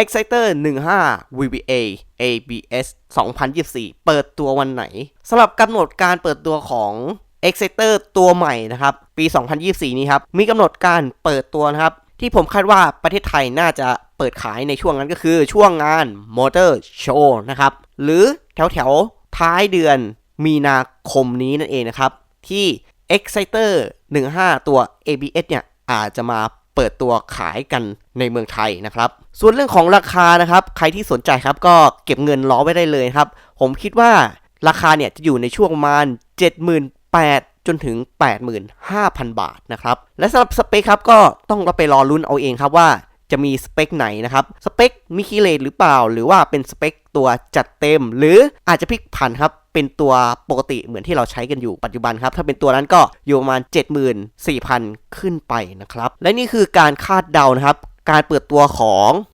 Exciter 15 VBA ABS 2024 เปิดตัววันไหนสำหรับกำหนดการเปิดตัวของ Exciter ตัวใหม่นะครับ ปี 2024 นี้ครับ มีกำหนดการเปิดตัวนะครับ ที่ผมคาดว่าประเทศไทยน่าจะเปิดขายในช่วงนั้นก็คือช่วงงาน Motor Show นะครับ หรือแถวแถวท้ายเดือนมีนาคมนี้นั่นเองนะครับ ที่ Exciter 15 ตัว ABS เนี่ยอาจจะมา เปิดตัวขายกันในเมืองไทยนะครับ ส่วนเรื่องของราคานะครับ ใครที่สนใจครับก็เก็บเงินรอไว้ได้เลยครับ ผมคิดว่าราคาเนี่ยจะอยู่ในช่วงประมาณ 78,000จนถึง 85,000 บาทนะครับ และสำหรับสเปคครับก็ต้องเราไปรอลุ้นเอาเองครับว่า จะมีสเปคไหนนะครับ สเปคมีคิเลตหรือเปล่า หรือว่าเป็นสเปคตัวจัดเต็ม หรืออาจจะพลิกผันครับ เป็นตัวปกติเหมือนที่เราใช้กันอยู่ปัจจุบันครับ ถ้าเป็นตัวนั้นก็อยู่ประมาณ 74,000 ขึ้นไปนะครับ และนี่คือการคาดเดานะครับ การเปิดตัวของ